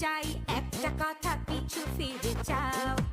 চাই একটা কথা পিছু ফিরে চাও।